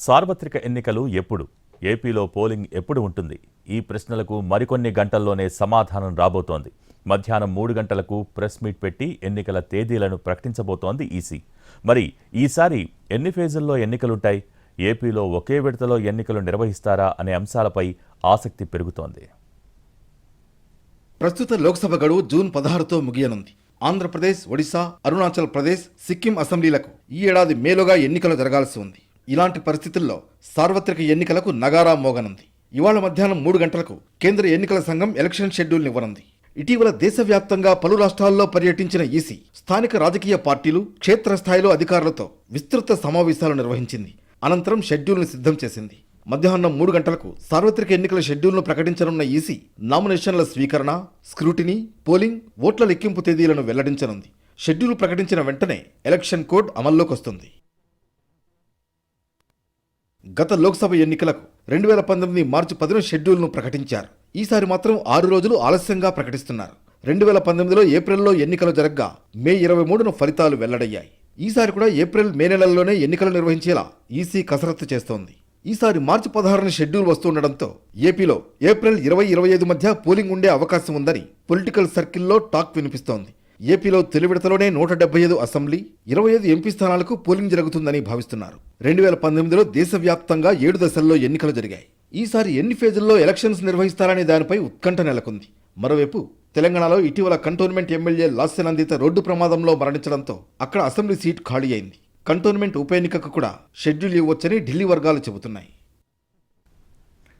సార్వత్రిక ఎన్నికలు ఎప్పుడు? ఏపీలో పోలింగ్ ఎప్పుడు ఉంటుంది? ఈ ప్రశ్నలకు మరికొన్ని గంటల్లోనే సమాధానం రాబోతోంది. మధ్యాహ్నం మూడు గంటలకు ప్రెస్ మీట్ పెట్టి ఎన్నికల తేదీలను ప్రకటించబోతోంది ఈసీ. మరి ఈసారి ఎన్ని ఫేజుల్లో ఎన్నికలుంటాయి? ఏపీలో ఒకే విడతలో ఎన్నికలు నిర్వహిస్తారా అనే అంశాలపై ఆసక్తి పెరుగుతోంది. ప్రస్తుత లోక్సభ గడువు జూన్ పదహారుతో ముగియనుంది. ఆంధ్రప్రదేశ్ ఒడిశా అరుణాచల్ ప్రదేశ్ సిక్కిం అసెంబ్లీలకు ఈ ఏడాది మేలుగా ఎన్నికలు జరగాల్సి ఉంది. ఇలాంటి పరిస్థితుల్లో సార్వత్రిక ఎన్నికలకు నగారా మోగనుంది. ఇవాళ మధ్యాహ్నం మూడు గంటలకు కేంద్ర ఎన్నికల సంఘం ఎలక్షన్ షెడ్యూల్ ఇవ్వనుంది ఇటీవల దేశవ్యాప్తంగా పలు రాష్ట్రాల్లో పర్యటించిన ఈసీ స్థానిక రాజకీయ పార్టీలు క్షేత్రస్థాయిలో అధికారులతో విస్తృత సమావేశాలు నిర్వహించింది. అనంతరం షెడ్యూల్ను సిద్ధం చేసింది. మధ్యాహ్నం మూడు గంటలకు సార్వత్రిక ఎన్నికల షెడ్యూల్ను ప్రకటించనున్న ఈసీ నామినేషన్ల స్వీకరణ స్క్రూటినీ పోలింగ్ ఓట్ల లెక్కింపు తేదీలను వెల్లడించనుంది. షెడ్యూల్ ప్రకటించిన వెంటనే ఎలక్షన్ కోడ్ అమల్లోకి వస్తుంది గత లోక్సభ ఎన్నికలకు రెండు వేల పంతొమ్మిది మార్చి పదిన షెడ్యూల్ను ప్రకటించారు. ఈసారి మాత్రం ఆరు రోజులు ఆలస్యంగా ప్రకటిస్తున్నారు. రెండు వేల పంతొమ్మిదిలో ఏప్రిల్లో ఎన్నికలు జరగ్గా మే ఇరవై మూడున ఫలితాలు వెల్లడయ్యాయి. ఈసారి కూడా ఏప్రిల్ మే నెలల్లోనే ఎన్నికలు నిర్వహించేలా ఈసీ కసరత్తు చేస్తోంది. ఈసారి మార్చి పదహారున షెడ్యూల్ వస్తుండటంతో ఏపీలో ఏప్రిల్ ఇరవై ఇరవై ఐదు మధ్య పోలింగ్ ఉండే అవకాశం ఉందని పొలిటికల్ సర్కిల్లో టాక్ వినిపిస్తోంది. ఏపీలో తొలి విడతలోనే నూట డెబ్బై ఐదు అసెంబ్లీ ఇరవై ఐదు ఎంపీ స్థానాలకు పోలింగ్ జరుగుతుందని భావిస్తున్నారు. రెండు వేల పంతొమ్మిదిలో దేశవ్యాప్తంగా ఏడు దశల్లో ఎన్నికలు జరిగాయి. ఈసారి ఎన్ని ఫేజుల్లో ఎలక్షన్స్ నిర్వహిస్తారనే దానిపై ఉత్కంఠ నెలకొంది. మరోవైపు తెలంగాణలో ఇటీవల కంటోన్మెంట్ ఎమ్మెల్యే లాస్యనందిత రోడ్డు ప్రమాదంలో మరణించడంతో అక్కడ అసెంబ్లీ సీట్ ఖాళీ అయింది. కంటోన్మెంట్ ఉప ఎన్నికకు కూడా షెడ్యూల్ ఇవ్వచ్చని ఢిల్లీ వర్గాలు చెబుతున్నాయి.